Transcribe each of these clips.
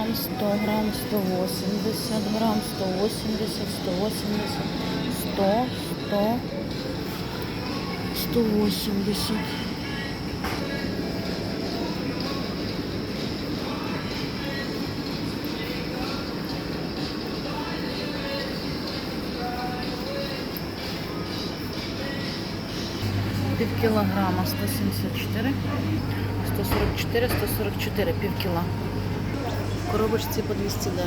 100 грам, 100 грам, 180 грам, 180, 180, 100, 100, 180. Пів кілограма 174, 144, 144, пів кіла. Коробочці по 209.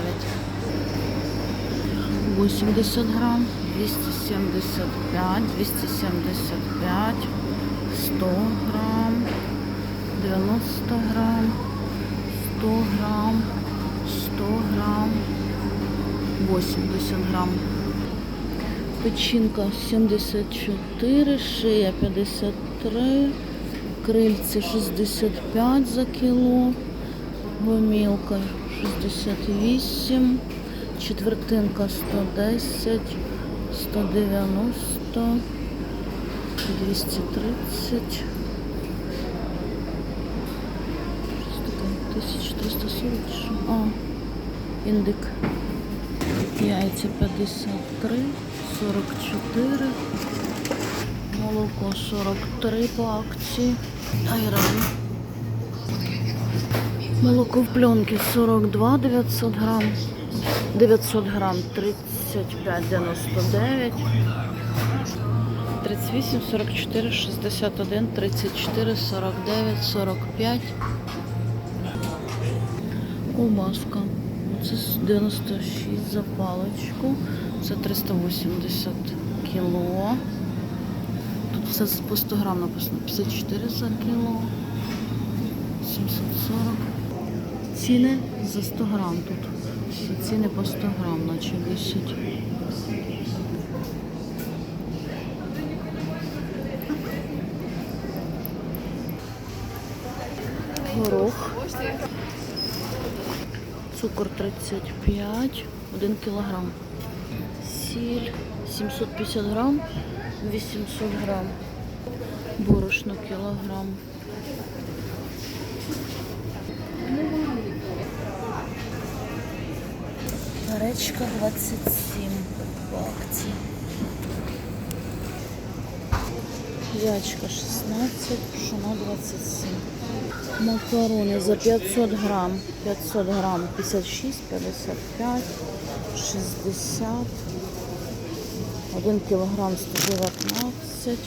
80 грам, 275, 275, 100 грам, 90 грам, 100 грам, 100 грам, 80 грам. Печінка 74, шия 53, крильці 65 за кіло, гомілка 68, четвертинка 110, 190, 230. Що таке? 1340 чи що? А, індик. Яйця 53, 44, молоко 43 по акції, айран. Молоко в пленці 42, 900 грам, 900 грам 35,99, 38, 44, 61, 34, 49, 45. Ковбаска. Це 96 за паличку. Це 380 кіло. Тут все по 100 грам написано. 54 за кіло. 740. Ціни за 100 грам тут. Всі ціни по 100 грам, наче висять. Горох. Цукор 35, 1 кілограм. Сіль 750 грам, 800 грам. Борошно кілограм. Гречка 27 по акції. Ячка 16, пшено 27. Макарони за 500 грам. 500 грам 56, 55, 60. 1 кілограм 119.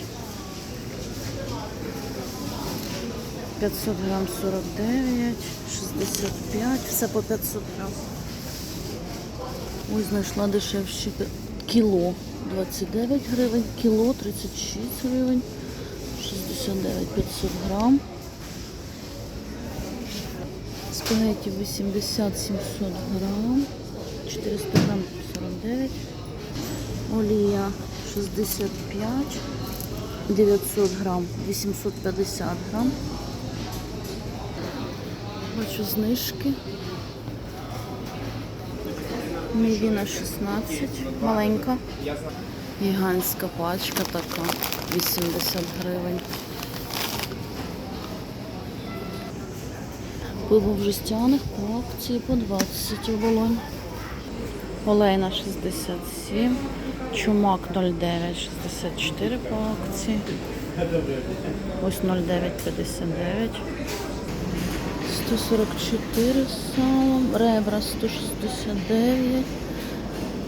500 грам 49, 65, все по 500 грам. Ось знайшла дешевші кіло 29 гривень, кіло 36 гривень, 69 500 грам. Спагетті 80 700 грам, 400 грам 49. Олія 65, 900 грам, 850 грам. Бачу знижки. Мівіна 16, маленька. Гігантська пачка така, 80 гривень. Пиво в жестяних по акції по 20 оболонь. Олейна 67, чумак 09, 64 по акції. Ось 09,59. 144 салом, ребра 169,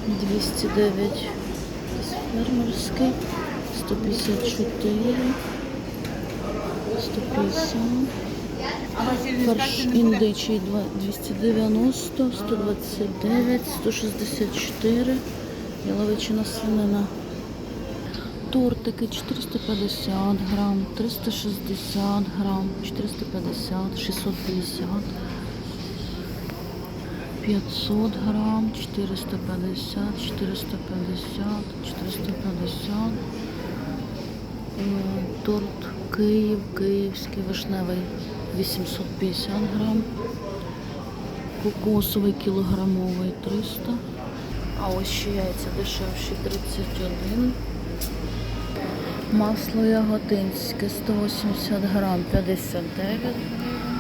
209 якийсь фермерський, 154, 150. Фарш індичий 290, 129, 164, яловичина свинина. Тортики 450 грам, 360 грам, 450, 650, 500 грам, 450, 450, 450. Е, Торт Київ, київський вишневий 850 грам. Кокосовий кілограмовий 300. А ось ще яйця дешевші 31. Масло ягодинське 180 грам 59 гривень.